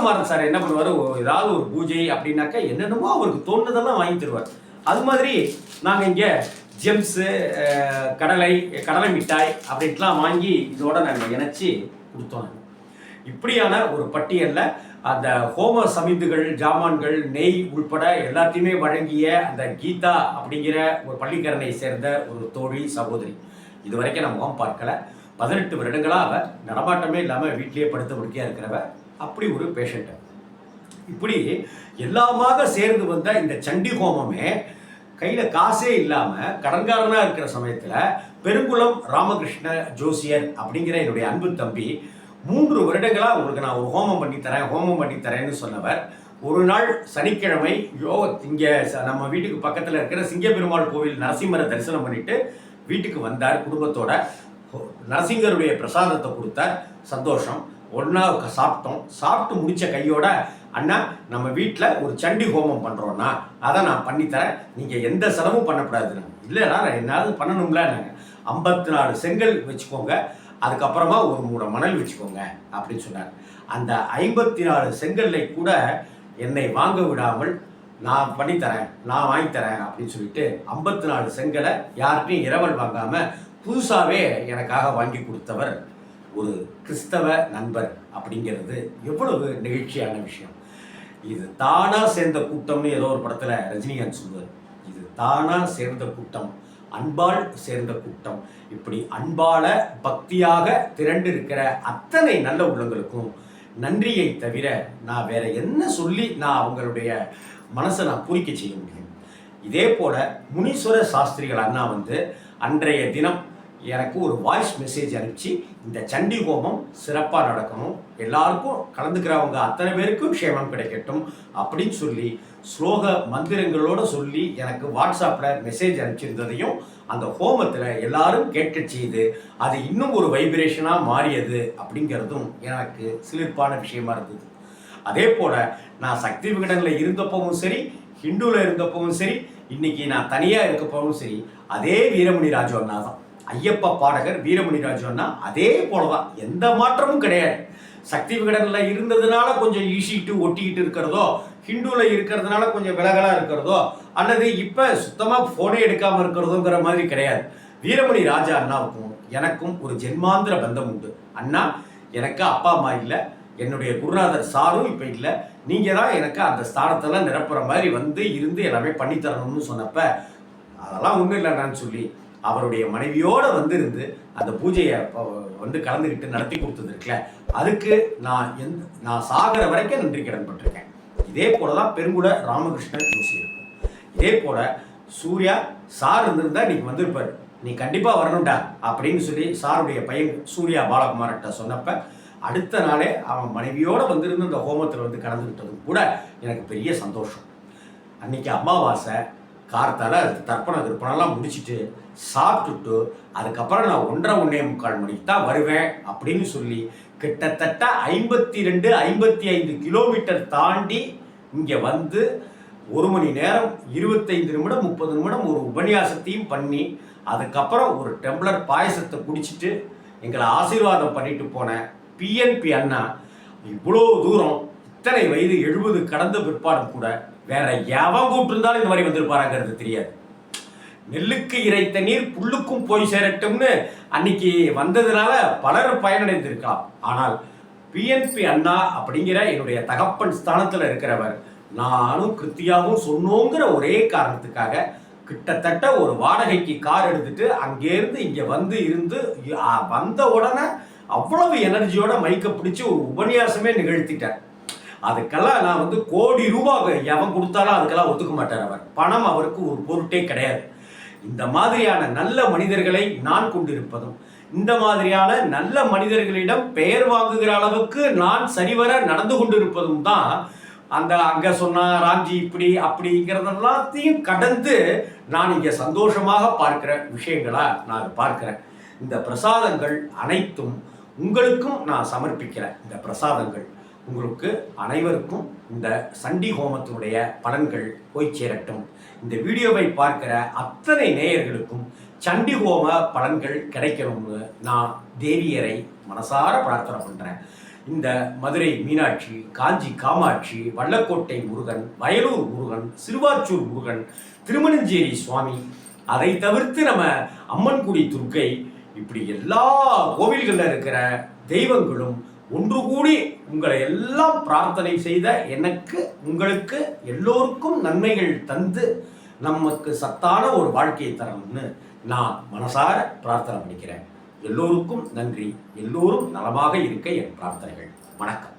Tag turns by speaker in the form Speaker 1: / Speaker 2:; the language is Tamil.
Speaker 1: பாலகுமாரன் சார் என்ன பண்ணுவார்? ஏதாவது ஒரு பூஜை அப்படின்னாக்கா என்னென்னமோ அவருக்கு தோணுதெல்லாம் வாங்கி தருவார். அது மாதிரி நாங்கள் இங்கே ஜெம்ஸு கடலை கடலை மிட்டாய் அப்படின்ட்டுலாம் வாங்கி இதோட நாங்கள் இணைச்சி கொடுத்தோம் இப்படியான ஒரு பட்டியலில் அந்த ஹோம சமிந்துகள் ஜாமான்கள் நெய் உள்பட எல்லாத்தையுமே வழங்கிய அந்த கீதா அப்படிங்கிற ஒரு பள்ளிக்கரனை சேர்ந்த ஒரு தோழி சகோதரி. இது வரைக்கும் நான் முகம் பார்க்கல. பதினெட்டு வருடங்களாக அவ நடமாட்டமே இல்லாமல் வீட்டிலேயே படுத்த படுக்கையாக இருக்கிறவ. அப்படி ஒரு பேஷண்ட்டு இப்படி எல்லாமாக சேர்ந்து வந்த இந்த சண்டி ஹோமமே கையில் காசே இல்லாமல் கடன்காரனாக இருக்கிற சமயத்தில் பெருங்குளம் ராமகிருஷ்ண ஜோசியர் அப்படிங்கிற என்னுடைய அன்பு தம்பி மூன்று வருடங்களாக உங்களுக்கு நான் ஒரு ஹோமம் பண்ணித்தரேன் ஹோமம் பண்ணித்தரேன்னு சொன்னவர். ஒரு நாள் சனிக்கிழமை யோக இங்கே நம்ம வீட்டுக்கு பக்கத்தில் இருக்கிற சிங்கப்பெருமாள் கோவில் நரசிம்மரை தரிசனம் பண்ணிட்டு வீட்டுக்கு வந்தார் குடும்பத்தோட. நரசிங்கருடைய பிரசாதத்தை கொடுத்தார். சந்தோஷம். ஒன்றா சாப்பிட்டோம். சாப்பிட்டு முடித்த கையோட அண்ணா நம்ம வீட்டில் ஒரு சண்டி ஹோமம் பண்ணுறோன்னா அதை நான் பண்ணித்தரேன். நீங்கள் எந்த செலவும் பண்ணக்கூடாது இல்லைடா என்னாவது பண்ணணும்ல ஐம்பத்தி நாலு செங்கல் வச்சுக்கோங்க. அதுக்கப்புறமா ஒரு மூட மணல் வச்சுக்கோங்க. அப்படின்னு சொன்னார். அந்த ஐம்பத்தி நாலு செங்கல்லை கூட என்னை வாங்க விடாமல் நான் பண்ணித்தரேன். நான் வாங்கித்தரேன். அப்படின்னு சொல்லிட்டு ஐம்பத்தி நாலு செங்கலை யார்கிட்டையும் இரவல் வாங்காமல் புதுசாகவே எனக்காக வாங்கி கொடுத்தவர் ஒரு கிறிஸ்தவ நண்பர் அப்படிங்கிறது எவ்வளவு நெகிழ்ச்சியான விஷயம். இது தானா சேர்ந்த கூட்டம்னு ஏதோ ஒரு படத்துல ரஜினிகாந்த் சொல்லுவார். இது தானா சேர்ந்த கூட்டம் அன்பால் சேர்ந்த கூட்டம். இப்படி அன்பால பக்தியாக திரண்டு இருக்கிற அத்தனை நல்ல உள்ளங்களுக்கும் நன்றியை தவிர நான் வேற என்ன சொல்லி நான் அவங்களுடைய மனசை நான் பூரிக்க செய்ய முடியும்? இதே போல முனீஸ்வர சாஸ்திரிகள் அண்ணா வந்து அன்றைய தினம் எனக்கு ஒரு வாய்ஸ் மெசேஜ் அனுப்பிச்சு இந்த சண்டி ஹோமம் சிறப்பாக நடக்கணும். எல்லாருக்கும் கலந்துக்கிறவங்க அத்தனை பேருக்கும் க்ஷேமம் கிடைக்கட்டும் அப்படின்னு சொல்லி ஸ்லோக மந்திரங்களோட சொல்லி எனக்கு வாட்ஸ்அப்பில் மெசேஜ் அனுப்பிச்சிருந்ததையும் அந்த ஹோமத்தில் எல்லாரும் கேட்க செய்து அது இன்னும் ஒரு வைப்ரேஷனாக மாறியது அப்படிங்கிறதும் எனக்கு சிலிர்ப்பான விஷயமா இருந்தது. அதே போல் நான் சக்தி விகடனில் இருந்தப்பவும் சரி ஹிந்துவில் இருந்தப்பவும் சரி இன்னைக்கு நான் தனியாக இருக்கப்பவும் சரி அதே வீரமணி ராஜு அண்ணா தான் ஐயப்பா பாடகர் வீரமணி ராஜு அண்ணா அதே போல தான் எந்த மாற்றமும் கிடையாது. சக்தி விகடனில் இருந்ததுனால கொஞ்சம் ஈசிட்டு ஒட்டிக்கிட்டு இருக்கிறதோ ஹிந்துவில் இருக்கிறதுனால கொஞ்சம் விலகலாக இருக்கிறதோ அல்லது இப்போ சுத்தமாக ஃபோனே எடுக்காமல் இருக்கிறதோங்கிற மாதிரி கிடையாது. வீரமணி ராஜா அண்ணாவுக்கும் எனக்கும் ஒரு ஜென்மாந்திர பந்தம் உண்டு. அண்ணா எனக்கு அப்பா அம்மா இல்லை என்னுடைய குருநாதர் சாரும் இப்போ இல்லை. நீங்கள் தான் எனக்கு அந்த ஸ்தானத்தெல்லாம் நிரப்புற மாதிரி வந்து இருந்து எல்லாமே பண்ணித்தரணும்னு சொன்னப்ப அதெல்லாம் ஒன்றும் இல்லைன்னு சொல்லி அவருடைய மனைவியோடு வந்திருந்து அந்த பூஜையை வந்து கலந்துக்கிட்டு நடத்தி கொடுத்தது இருக்குல்ல அதுக்கு நான் எந்த நான் சாகிற வரைக்கும் நன்றி கடன் பட்டிருக்கேன். இதே போல தான் பெருங்குட ராமகிருஷ்ணன் ஜோசி இருக்கும். இதே போல சூர்யா சார் இருந்திருந்தா நீங்க வந்திருப்பார். நீ கண்டிப்பாக வரணும்டா அப்படின்னு சொல்லி சாருடைய பையன் சூர்யா பாலகுமார்கிட்ட சொன்னப்ப அடுத்த நாளே அவன் மனைவியோடு வந்திருந்து அந்த ஹோமத்தில் வந்து கலந்துக்கிட்டதும் கூட எனக்கு பெரிய சந்தோஷம். அன்னைக்கு அமாவாசை கார்த்தால தர்ப்பண திருப்பணம்லாம் முடிச்சிட்டு சாப்பிட்டுட்டு அதுக்கப்புறம் நான் ஒன்றரை ஒன்றே முக்கால் மணிக்கு தான் வருவேன் அப்படின்னு சொல்லி கிட்டத்தட்ட ஐம்பத்தி ரெண்டு ஐம்பத்தி ஐந்து கிலோமீட்டர் தாண்டி இங்கே வந்து ஒரு மணி நேரம் இருபத்தைந்து நிமிடம் முப்பது நிமிடம் ஒரு உபன்யாசத்தையும் பண்ணி அதுக்கப்புறம் ஒரு டெம்ப்ளர் பாயசத்தை குடிச்சிட்டு எங்களை ஆசீர்வாதம் பண்ணிட்டு போன பிஎன்பி அண்ணா. இவ்வளோ தூரம் இத்தனை வயது எழுபது கடந்த பிற்பாடும் கூட வேற எவன் கூப்பிட்டுருந்தாலும் இந்த மாதிரி வந்திருப்பாராங்கிறது தெரியாது. நெல்லுக்கு இறைத்த நீர் புல்லுக்கும் போய் சேரட்டும்னு அன்னைக்கு வந்ததுனால பலர் பயனடைந்திருக்கலாம். ஆனால் பிஎன்பி அண்ணா அப்படிங்கிற என்னுடைய தகப்பன் ஸ்தானத்தில் இருக்கிறவர் நானும் கிருத்தியாவும் சொன்னோங்கிற ஒரே காரணத்துக்காக கிட்டத்தட்ட ஒரு வாடகைக்கு கார் எடுத்துட்டு அங்கேருந்து இங்கே வந்து இருந்து வந்த உடனே அவ்வளவு எனர்ஜியோட மைக்கை பிடிச்சி ஒரு உபன்யாசமே நிகழ்த்திட்டார். அதுக்கெல்லாம் நான் வந்து கோடி ரூபாய் எவன் கொடுத்தாலும் அதுக்கெல்லாம் ஒத்துக்க மாட்டார் அவர். பணம் அவருக்கு ஒரு பொருட்டே கிடையாது. இந்த மாதிரியான நல்ல மனிதர்களை நான் கொண்டிருப்பதும் இந்த மாதிரியான நல்ல மனிதர்களிடம் பெயர் வாங்குகிற அளவுக்கு நான் சரிவர நடந்து கொண்டிருப்பதும் தான் அந்த அங்கே சொன்ன ராஞ்சி இப்படி அப்படிங்கிறதெல்லாத்தையும் கடந்து நான் இங்கே சந்தோஷமாக பார்க்குற விஷயங்களா நான் பார்க்குறேன். இந்த பிரசாதங்கள் அனைத்தும் உங்களுக்கும் நான் சமர்ப்பிக்கிறேன். இந்த பிரசாதங்கள் உங்களுக்கு அனைவருக்கும் இந்த சண்டி ஹோமத்தினுடைய பலன்கள் போய் சேரட்டும். இந்த வீடியோவை பார்க்கிற அத்தனை நேயர்களுக்கும் சண்டி ஹோம பலன்கள் கிடைக்கணும்னு நான் தேவியரை மனசார பிரார்த்தனை பண்ணுறேன் இந்த மதுரை மீனாட்சி காஞ்சி காமாட்சி வல்லக்கோட்டை முருகன் வயலூர் முருகன் சிறுவாச்சூர் முருகன் திருமணஞ்சேரி சுவாமி அதை தவிர்த்து நம்ம அம்மன்குடி துர்க்கை இப்படி எல்லா கோவில்களில் இருக்கிற தெய்வங்களும் ஒன்று கூடி உங்களை எல்லாம் பிரார்த்தனை செய்த எனக்கு உங்களுக்கு எல்லோருக்கும் நன்மைகள் தந்து நமக்கு சத்தான ஒரு வாழ்க்கையை தரணும்னு நான் மனசார பிரார்த்தனை பண்ணிக்கிறேன். எல்லோருக்கும் நன்றி. எல்லோரும் நலமாக இருக்க என் பிரார்த்தனைகள். வணக்கம்.